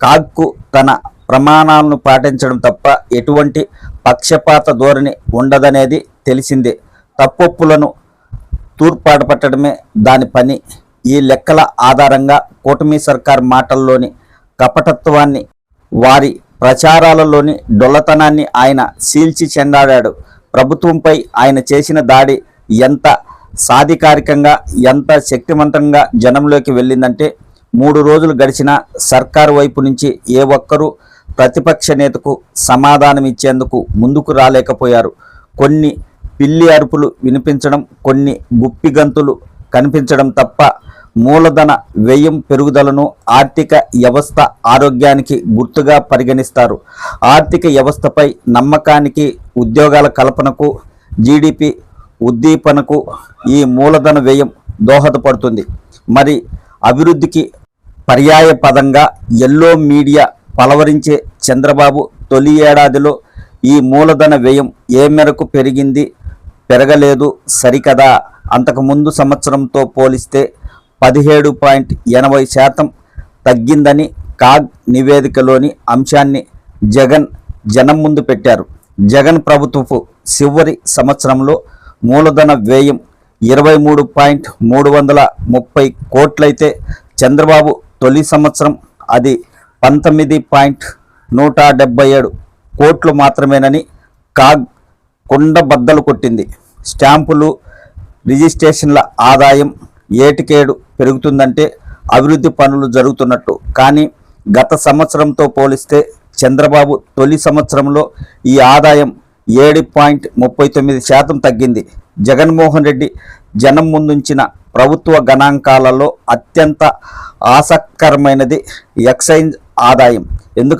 కాగ్కు తన ప్రమాణాలను పాటించడం తప్ప ఎటువంటి పక్షపాత ధోరణి ఉండదనేది తెలిసిందే. తప్పొప్పులను తూర్పాటు పట్టడమే దాని పని. ఈ లెక్కల ఆధారంగా కూటమి సర్కార్ మాటల్లోని కపటత్వాన్ని వారి ప్రచారాలలోని డొల్లతనాన్ని ఆయన సీల్చి చెండాడాడు. ప్రభుత్వంపై ఆయన చేసిన దాడి ఎంత సాధికారికంగా ఎంత శక్తివంతంగా జనంలోకి వెళ్ళిందంటే మూడు రోజులు గడిచిన సర్కారు వైపు నుంచి ఏ ఒక్కరూ ప్రతిపక్ష నేతకు సమాధానం ఇచ్చేందుకు ముందుకు రాలేకపోయారు. కొన్ని పిల్లి అరుపులు వినిపించడం కొన్ని గుప్పి గంతులు కనిపించడం తప్ప మూలధన వ్యయం పెరుగుదలను ఆర్థిక వ్యవస్థ ఆరోగ్యానికి గుర్తుగా పరిగణిస్తారు. ఆర్థిక వ్యవస్థపై నమ్మకానికి ఉద్యోగాల కల్పనకు జీడిపి ఉద్దీపనకు ఈ మూలధన వ్యయం దోహదపడుతుంది. మరి అభివృద్ధికి పర్యాయ పదంగా ఎల్లో మీడియా పలవరించే చంద్రబాబు తొలి ఏడాదిలో ఈ మూలధన వ్యయం ఏ మేరకు పెరిగింది పెరగలేదు సరికదా? అంతకుముందు సంవత్సరంతో పోలిస్తే పదిహేడు పాయింట్ ఎనభై శాతం తగ్గిందని కాగ్ నివేదికలోని అంశాన్ని జగన్ జనం ముందు పెట్టారు. జగన్ ప్రభుత్వపు చివరి సంవత్సరంలో మూలధన వ్యయం ఇరవై మూడు పాయింట్ మూడు వందల ముప్పై కోట్లయితే చంద్రబాబు తొలి సంవత్సరం అది పంతొమ్మిది పాయింట్ నూట డెబ్బై ఏడు కోట్లు మాత్రమేనని కాగ్ కుండ బద్దలు కొట్టింది. స్టాంపులు రిజిస్ట్రేషన్ల ఆదాయం ఏటికేడు పెరుగుతుందంటే అభివృద్ధి పనులు జరుగుతున్నట్టు. కానీ గత సంవత్సరంతో పోలిస్తే చంద్రబాబు తొలి సంవత్సరంలో ఈ ఆదాయం ఏడు పాయింట్ ముప్పై తొమ్మిది శాతం తగ్గింది. జగన్మోహన్ రెడ్డి జనం ముందుంచిన ప్రభుత్వ గణాంకాలలో అత్యంత ఆసక్తికరమైనది ఎక్సైజ్ ఆదాయం. ఎందుకంటే